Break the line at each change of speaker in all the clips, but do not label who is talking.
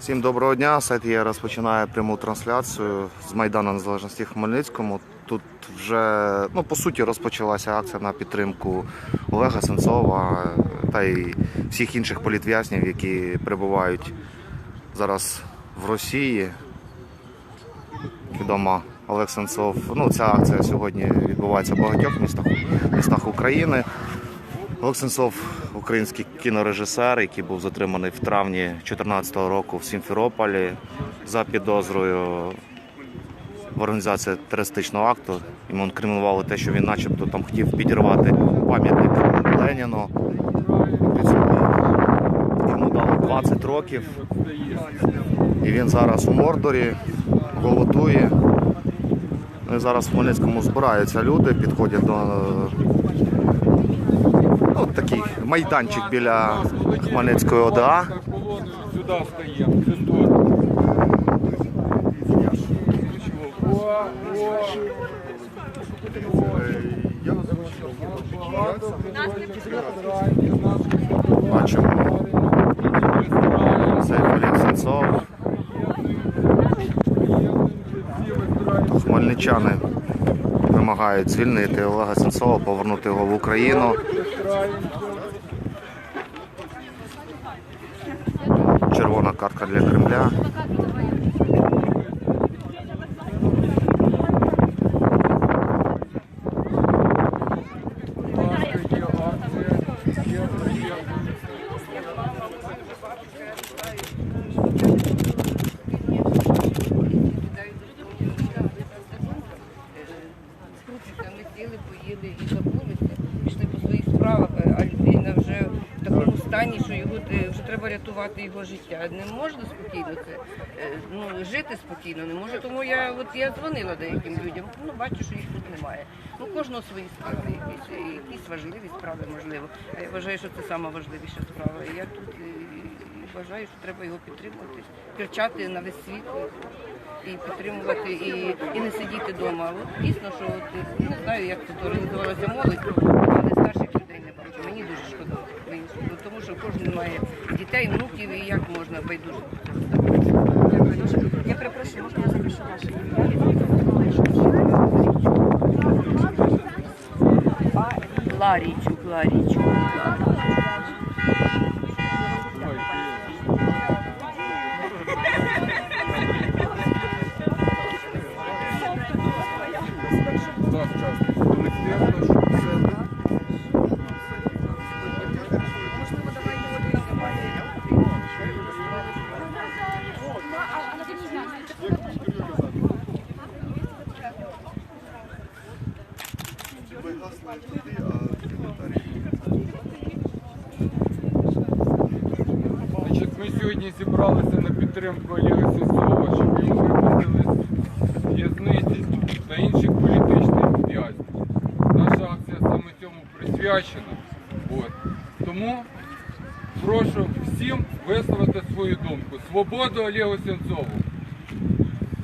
Всім доброго дня. Сайт є розпочинає пряму трансляцію з Майдану Незалежності Хмельницькому. Тут вже ну по суті розпочалася акція на підтримку Олега Сенцова та й всіх інших політв'язнів, які перебувають зараз в Росії. Відомо Олег Сенцов. Ну, ця акція сьогодні відбувається в багатьох містах, містах України. Олег – український кінорежисер, який був затриманий в травні 2014 року в Сімферополі за підозрою в організації терористичного акту. Йому інкримінували те, що він начебто там хотів підірвати пам'ятник Леніну. Йому дали 20 років. І він зараз у Мордорі голодує. Зараз в Хмельницькому збираються люди, підходять до ну, такий майданчик біля Хмельницької ОДА.
сюди о.
Бачимо це Олег Сенцов. Хмельничани вимагають звільнити Олега Сенцова, повернути його в Україну. Червона картка для Кремля.
Ми сіли, поїли і забулися, пішли по своїх справах, а людина вже в такому стані, що його е, вже треба рятувати його життя. Не можна спокійно це е, ну, жити спокійно не може. Тому я от я дзвонила деяким людям. Ну бачу, що їх тут немає. Ну кожного свої справи, якісь, е, якісь важливі справи, можливо. А я вважаю, що це сама важливіша справа. Я тут е, вважаю, що треба його підтримувати, кричати на весь світ і підтримувати, і, і не сидіти вдома. От дійсно, що от, не знаю, як тут організувалася молодь, але старших людей не бачу. Мені дуже шкода. Шкода, тому що кожен має дітей, внуків, і як можна байдуже.
Я перепрошую, можна я запишу ваше ім'я?
Ларічук, Ларічук.
Так, часто. Колективно, щоб все Значить, ми сьогодні зібралися на підтримку Олега Сенцова, щоб його випустили з в'язниці та інших політичних в'язнів. Наша акція саме цьому присвячена. От. Тому прошу всім висловити свою думку. Свободу Олегу Сенцову.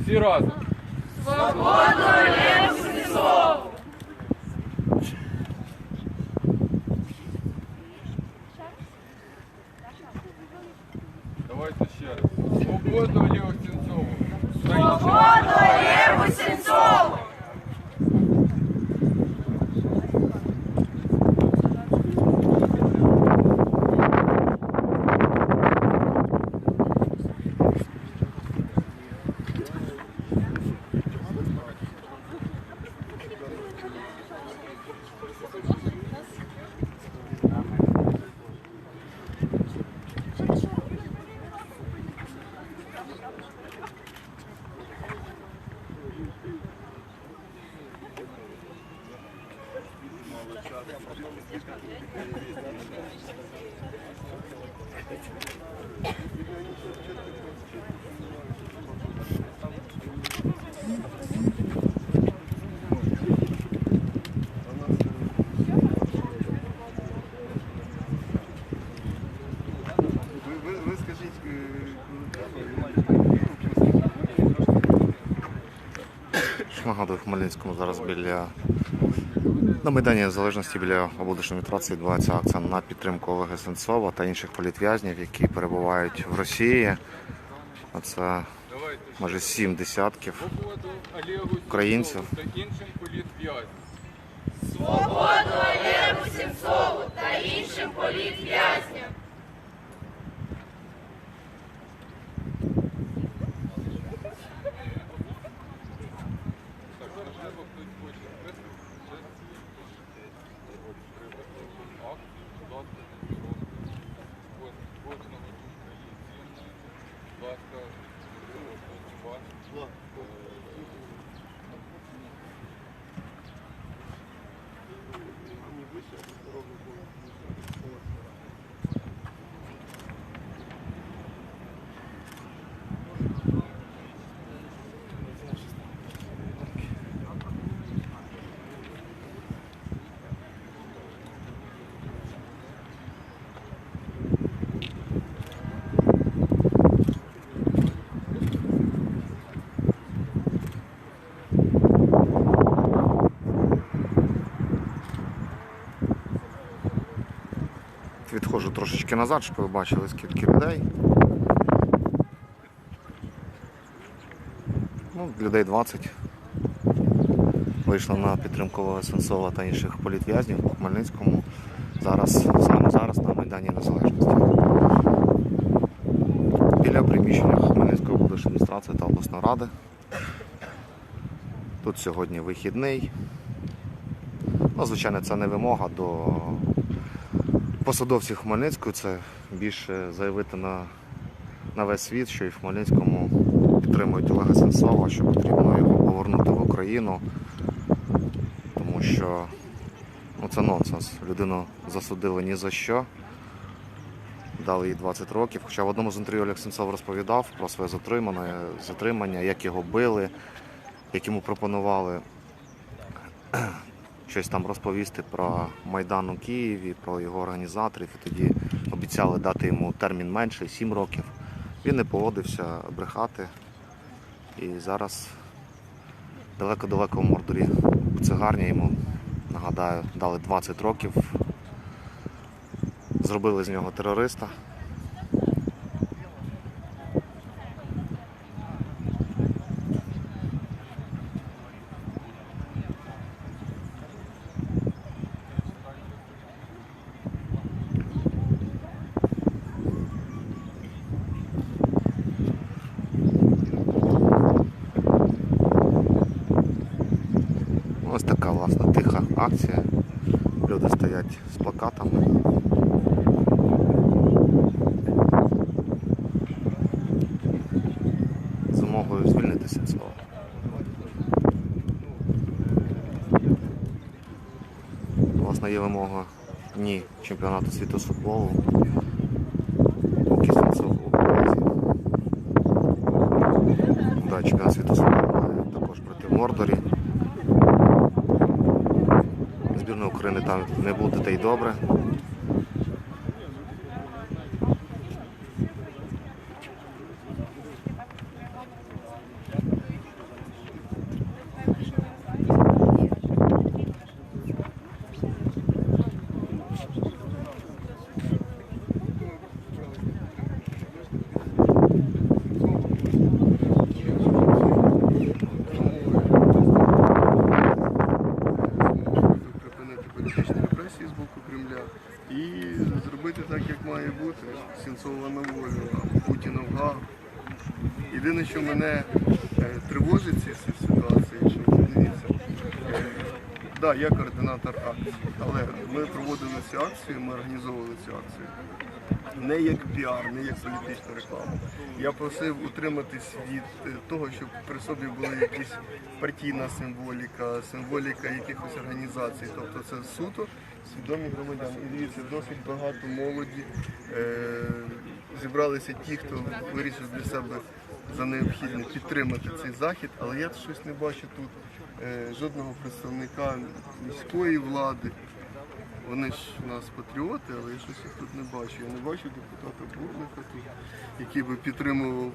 Всі разом. Давайте ще раз. Свободу Олегу Сенцову. Свободу!
Ви, ви, ви скажіть, е,
Нагадую, в Хмельницькому зараз біля на Майдані Незалежності біля метро відбувається акція на підтримку Олега Сенцова та інших політв'язнів, які перебувають в Росії. Це майже сім десятків.
Свободу Олегу
Українців.
Сенцову та іншим політв'язням.
Відходжу трошечки назад, щоб ви бачили, скільки людей. Ну, людей 20. Вийшло на підтримку Сенцова та інших політв'язнів у Хмельницькому. Зараз, саме зараз на Майдані Незалежності. Біля приміщення Хмельницької облдержадміністрації та обласної ради. Тут сьогодні вихідний. Ну, звичайно, це не вимога до посадовців Хмельницької це більше заявити на, на весь світ, що і в Хмельницькому підтримують Олега Сенцова, що потрібно його повернути в Україну, тому що ну, це нонсенс. Людину засудили ні за що. Дали їй 20 років. Хоча в одному з інтерв'ю Олег Сенцов розповідав про своє затримання, затримання, як його били, як йому пропонували щось там розповісти про Майдан у Києві, про його організаторів. І тоді обіцяли дати йому термін менше 7 років. Він не погодився брехати. І зараз далеко-далеко в Мордорі цигарні йому, нагадаю, дали 20 років. Зробили з нього терориста. Ось така власне акція. Люди стоять з плакатами. З вимогою звільнитися цього. Власне, є вимога ні чемпіонату світу з футболу. Поки Сенцов у Березі. Да, чемпіонат світу з футболу має також проти Мордорі. Збірної України там не буде, та й добре.
Так, як має бути. Сінцова на волю, а Путіна в Гагу. Єдине, що мене е, тривожить в цій ситуації, що дивіться, так, да, я координатор акції, але ми проводили цю акцію, ми організовували цю акцію. Не як піар, не як політичну рекламу. Я просив утриматись від е, того, щоб при собі була якась партійна символіка, символіка якихось організацій. Тобто це суто свідомі громадяни. І дивіться, досить багато молоді. Е- зібралися ті, хто вирішив для себе за необхідне підтримати цей захід, але я щось не бачу тут е, жодного представника міської влади. Вони ж у нас патріоти, але я щось їх тут не бачу. Я не бачу депутата Бурлика тут, який би підтримував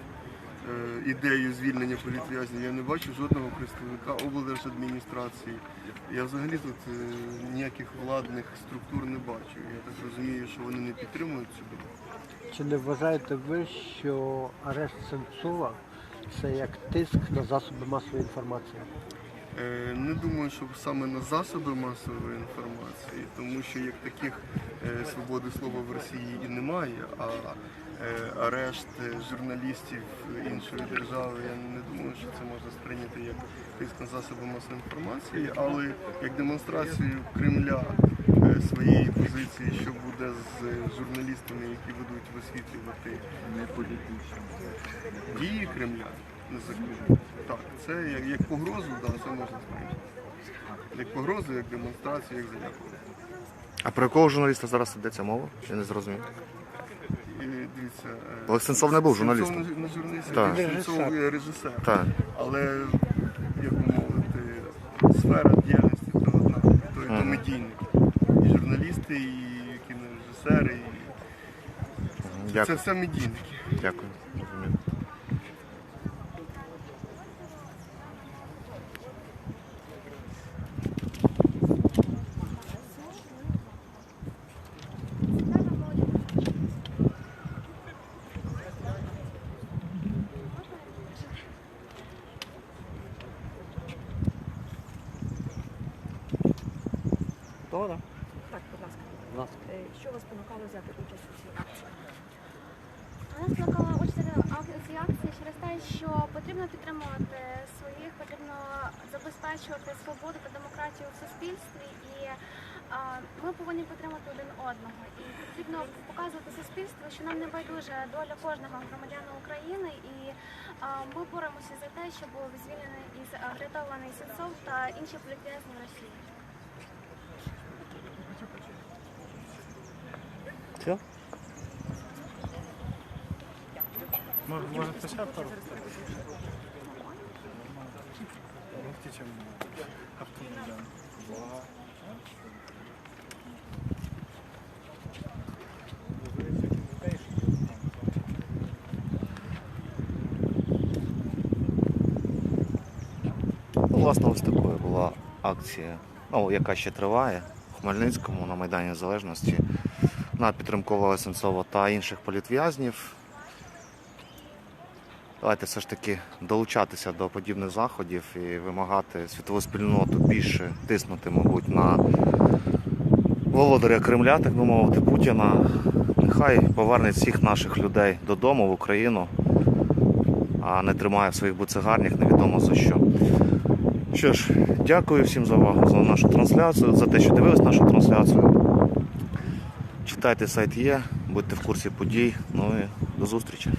е, ідею звільнення політв'язнів. Я не бачу жодного представника облдержадміністрації. Я взагалі тут е, ніяких владних структур не бачу. Я так розумію, що вони не підтримують думку.
Чи не вважаєте ви, що арешт Сенцова це як тиск на засоби масової інформації?
Е, Не думаю, що саме на засоби масової інформації, тому що як таких е, свободи слова в Росії і немає, а е, арешт журналістів іншої держави, я не думаю, що це можна сприйняти як тиск на засоби масової інформації, але як демонстрацію Кремля своєї позиції, що буде з журналістами, які будуть висвітлювати дії Кремля незаконні. Так, це як, як погрозу, да, це можна сприйняти. Як погрозу, як демонстрацію, як заяву.
А про якого журналіста зараз йдеться мова? Я не зрозумів.
І дивіться, е,
Олег Сенцов не був
Сенцов
журналістом.
не- не журналіст,
Так.
Сенцов є режисер.
Так.
Але, як би мовити, сфера діяльності то одна, то, то
Мгм.
медійник. І журналісти, і кінорежисери, і це
Дякую.
все медійники.
Дякую. Розумію.
Так, будь ласка.
Будь ласка.
Е, Що вас спонукало взяти участь у цій акції?
Мене спонукала участь у цій акції через те, що потрібно підтримувати своїх, потрібно забезпечувати свободу та демократію в суспільстві, і ми повинні підтримати один одного. І потрібно показувати суспільству, що нам не байдуже доля кожного громадянина України, і ми боремося за те, щоб був звільнений із врятований Сенцов та інші політв'язні Росії.
Все? Ну, власне, ось такою була акція, ну, яка ще триває в Хмельницькому на Майдані Незалежності на підтримку Олега Сенцова та інших політв'язнів. Давайте все ж таки долучатися до подібних заходів і вимагати світову спільноту більше тиснути, мабуть, на володаря Кремля, так би мовити, Путіна. Нехай поверне всіх наших людей додому в Україну, а не тримає в своїх буцегарнях невідомо за що. Що ж, дякую всім за увагу за нашу трансляцію, за те, що дивились нашу трансляцію. Читайте сайт є, будьте в курсі подій. Ну і до зустрічі.